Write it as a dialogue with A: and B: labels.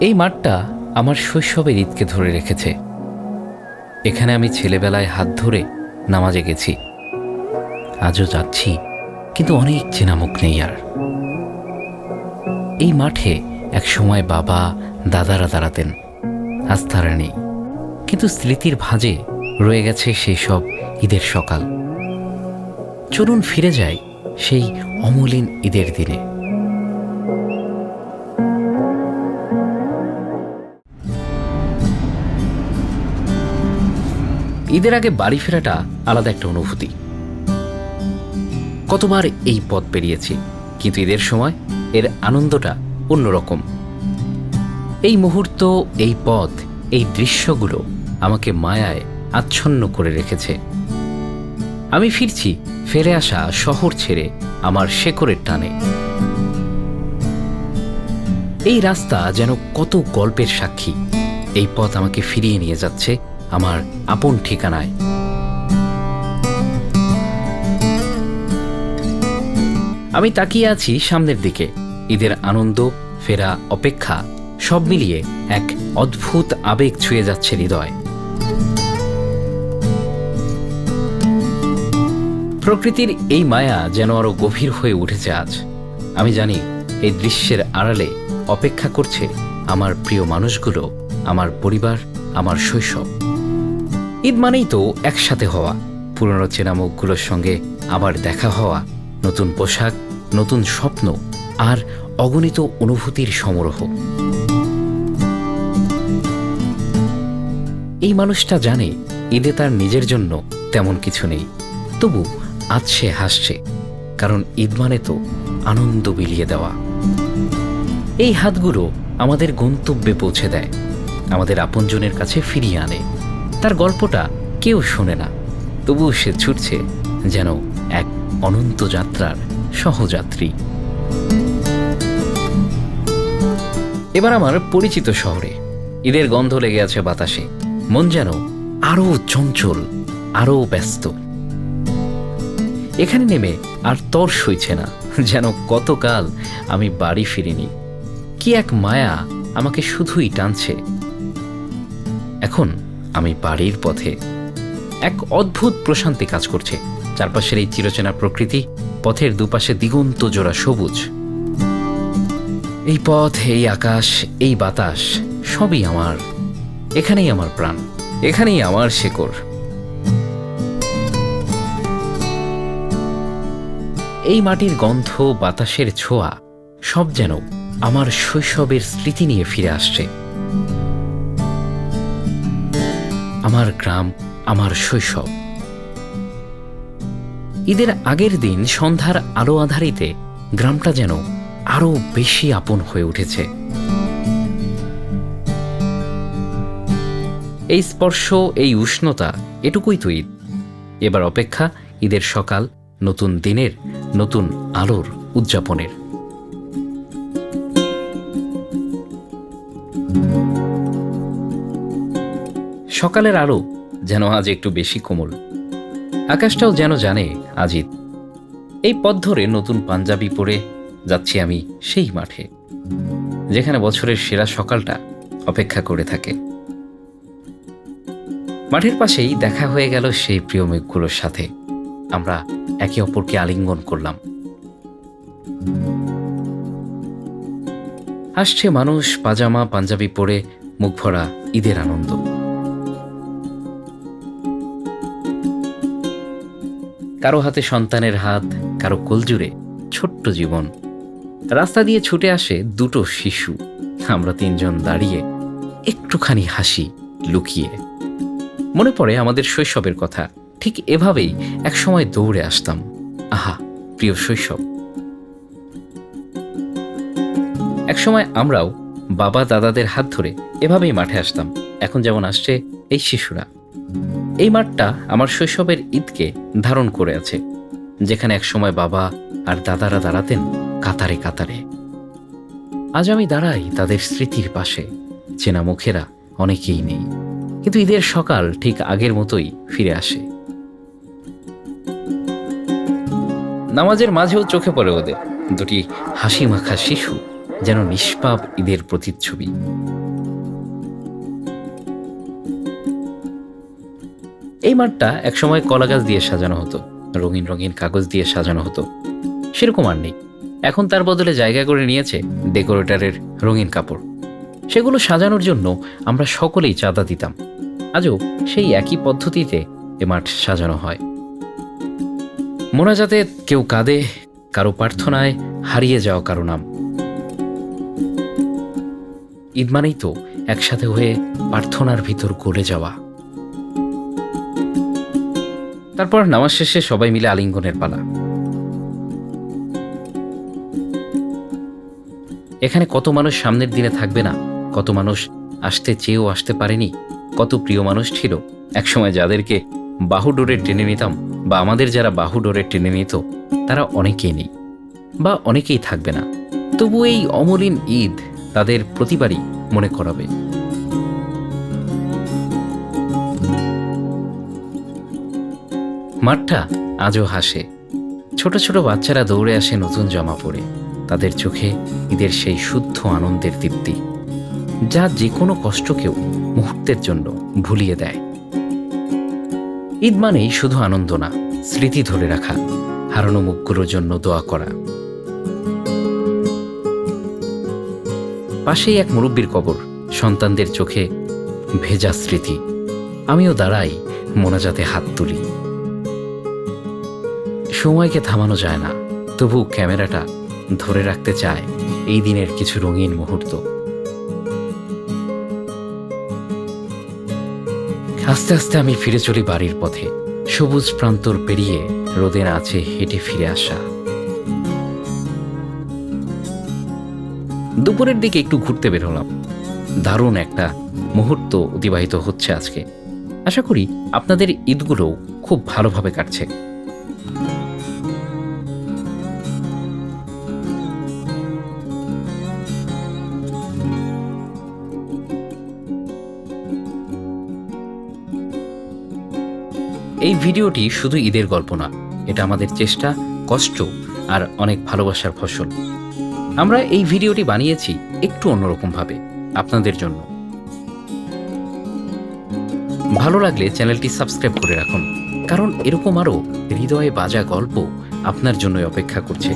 A: এই মাঠটা আমার শৈশবের ঈদকে ধরে রেখেছে। এখানে আমি ছেলেবেলায় হাত ধরে নামাজে গেছি। আজও যাচ্ছি, কিন্তু অনেক চেনা মুখ নেই আর। এই মাঠে এক সময় বাবা, দাদারা দাঁড়াতেন আজ তারা নেই। কিন্তু স্মৃতির ভাঁজে রয়ে গেছে সেই সব ঈদের সকাল। চলুন ফিরে যাই সেই অমলিন ঈদের দিনে। ঈদের আগে বাড়ি ফেরাটা আলাদা একটা অনুভূতি। কতবার এই পথ পেরিয়েছি, কিন্তু ঈদের সময় এর আনন্দটা অন্যরকম। এই মুহূর্ত, এই পথ, এই দৃশ্যগুলো আমাকে মায়ায় আচ্ছন্ন করে রেখেছে। আমি ফিরছি ফেরে আসা শহর ছেড়ে আমার শেকড়ের টানে। এই রাস্তা যেন কত গল্পের সাক্ষী। এই পথ আমাকে ফিরিয়ে নিয়ে যাচ্ছে আমার আপন ঠিকানায়। আমি তাকিয়ে আছি সামনের দিকে। ঈদের আনন্দ, ফেরা, অপেক্ষা, সব মিলিয়ে এক অদ্ভুত আবেগ ছুঁয়ে যাচ্ছে হৃদয়। প্রকৃতির এই মায়া যেন আরও গভীর হয়ে উঠেছে আজ। আমি জানি এই দৃশ্যের আড়ালে অপেক্ষা করছে আমার প্রিয় মানুষগুলো, আমার পরিবার, আমার শৈশব। ঈদ মানেই তো একসাথে হওয়া। পুরনো চেনা মুখগুলোর সঙ্গে আবার দেখা হওয়া, নতুন পোশাক, নতুন স্বপ্ন আর অগণিত অনুভূতির সমারোহ। এই মানুষটা জানে ঈদে তার নিজের জন্য তেমন কিছু নেই। তবু সে হাসছে, কারণ ঈদ মানে তো আনন্দ বিলিয়ে দেওয়া। এই হাতগুলো আমাদের গন্তব্যে পৌঁছে দেয়, আমাদের আপনজনের কাছে ফিরিয়ে আনে। তার গল্পটা কেউ শোনে না। তবুও সে ছুটছে যেন এক অনন্ত যাত্রার সহযাত্রী। এবার আমার পরিচিত শহরে। ঈদের গন্ধ লেগে আছে বাতাসে। মন যেন আরও চঞ্চল, আরও ব্যস্ত। এখানে নেমে আর তর সইছে না, যেন কতকাল আমি বাড়ি ফিরিনি। কি এক মায়া আমাকে শুধুই টানছে। এখন আমি বাড়ির পথে এক অদ্ভুত প্রশান্তি কাজ করছে। চারপাশের এই চিরচেনা প্রকৃতি পথের দুপাশে দিগন্ত জোড়া সবুজ। এই পথ, এই আকাশ, এই বাতাস, সবই আমার। এখানেই আমার প্রাণ, এখানেই আমার শেকড়। এই মাটির গন্ধ, বাতাসের ছোঁয়া, সব যেন আমার শৈশবের স্মৃতি নিয়ে ফিরে আসছে। আমার গ্রাম, আমার শৈশব। ঈদের আগের দিন সন্ধ্যার আলো আধারিতে গ্রামটা যেন আরও বেশি আপন হয়ে উঠেছে। এই স্পর্শ, এই উষ্ণতা, এটুকুই তো ঈদ। এবার অপেক্ষা ঈদের সকাল, নতুন দিনের, নতুন আলোর উদযাপনের। সকালের আলো যেন আজ একটু বেশি কোমল। আকাশটাও যেন জানে আজিত, এই পথ ধরে নতুন পাঞ্জাবি পরে যাচ্ছি আমি সেই মাঠে, যেখানে বছরের সেরা সকালটা অপেক্ষা করে থাকে। মাঠের পাশেই দেখা হয়ে গেল সেই প্রিয় মেঘগুলোর সাথে। আমরা একে অপরকে আলিঙ্গন করলাম। আসছে মানুষ পাজামা, পাঞ্জাবি পরে মুখ ভরা ঈদের আনন্দ। কারও হাতে সন্তানের হাত, কারও কোলজুড়ে ছোট্ট জীবন। রাস্তা দিয়ে ছুটে আসে দুটো শিশু। আমরা তিনজন দাঁড়িয়ে একটুখানি হাসি লুকিয়ে। মনে পড়ে আমাদের শৈশবের কথা। ঠিক এভাবেই একসময় দৌড়ে আসতাম। আহা, প্রিয় শৈশব। একসময় আমরাও বাবা দাদাদের হাত ধরে এভাবেই মাঠে আসতাম। এখন যেমন আসছে এই শিশুরা। এই মাঠটা আমার শৈশবের ঈদকে ধারণ করে আছে, যেখানে একসময় বাবা আর দাদারা দাঁড়াতেন কাতারে কাতারে। আজ আমি দাঁড়াই তাদের স্মৃতির পাশে, চেনা মুখেরা অনেকেই নেই, কিন্তু ঈদের সকাল ঠিক আগের মতোই ফিরে আসে। নামাজের মাঝেও চোখে পড়ে ওদের, দুটি হাসি মাখা শিশু যেন নিষ্পাপ ঈদের প্রতিচ্ছবি। এই মাঠটা একসময় কলা গাছ দিয়ে সাজানো হতো, রঙিন রঙিন কাগজ দিয়ে সাজানো হতো। সেরকম আর নেই। এখন তার বদলে জায়গা করে নিয়েছে ডেকোরেটরের রঙিন কাপড়। সেগুলো সাজানোর জন্য আমরা সকলেই চাঁদা দিতাম। আজও সেই একই পদ্ধতিতে এ মাঠ সাজানো হয়। মোনাজাতে কেউ কাঁদে, কারও প্রার্থনায় হারিয়ে যাওয়া কারও নাম। ঈদ মানেই তো একসাথে হয়ে প্রার্থনার ভিতর গলে যাওয়া। তারপর নামাজ শেষে সবাই মিলে আলিঙ্গনের পালা। এখানে কত মানুষ সামনের দিনে থাকবে না? কত মানুষ আসতে চেয়েও আসতে পারেনি? কত প্রিয় মানুষ ছিল? একসময় যাদেরকে বাহুডোরে টেনে নিতাম বা আমাদের যারা বাহুডোরে টেনে নিত, তারা অনেকেই নেই বা অনেকেই থাকবে না। তবু এই অমলিন ঈদ তাদের প্রতিবারই মনে করাবে। মাঠটা আজও হাসে। ছোট ছোট বাচ্চারা দৌড়ে আসে নতুন জামা পরে। তাদের চোখে ঈদের সেই শুদ্ধ আনন্দের তৃপ্তি, যা যে কোনো কষ্টকেও মুহূর্তের জন্য ভুলিয়ে দেয়। ঈদ মানেই শুধু আনন্দ না, স্মৃতি ধরে রাখা, হারানো মুখগুলোর জন্য দোয়া করা। পাশেই এক মুরব্বীর কবর, সন্তানদের চোখে ভেজা স্মৃতি। আমিও দাঁড়াই মোনাজাতে হাত তুলি। সময়কে থামানো যায় না। তবু ক্যামেরাটা ধরে রাখতে চায় এই দিনের কিছু রঙিন মুহূর্ত। আস্তে আস্তে আমি ফিরে চলি বাড়ির পথে। সবুজ প্রান্তর পেরিয়ে রোদের আছে হেঁটে ফিরে আসা। দুপুরের দিকে একটু ঘুরতে বের হলাম। দারুণ একটা মুহূর্ত অতিবাহিত হচ্ছে আজকে। আশা করি আপনাদের ঈদগুলো খুব ভালোভাবে কাটছে। এই ভিডিওটি শুধু ঈদের গল্প না, এটা আমাদের চেষ্টা, কষ্ট আর অনেক ভালোবাসার ফসল। আমরা এই ভিডিওটি বানিয়েছি একটু অন্যরকমভাবে, আপনাদের জন্য। ভালো লাগলে চ্যানেলটি সাবস্ক্রাইব করে রাখুন, কারণ এরকম আরও হৃদয়ে বাজা গল্প আপনার জন্যই অপেক্ষা করছে।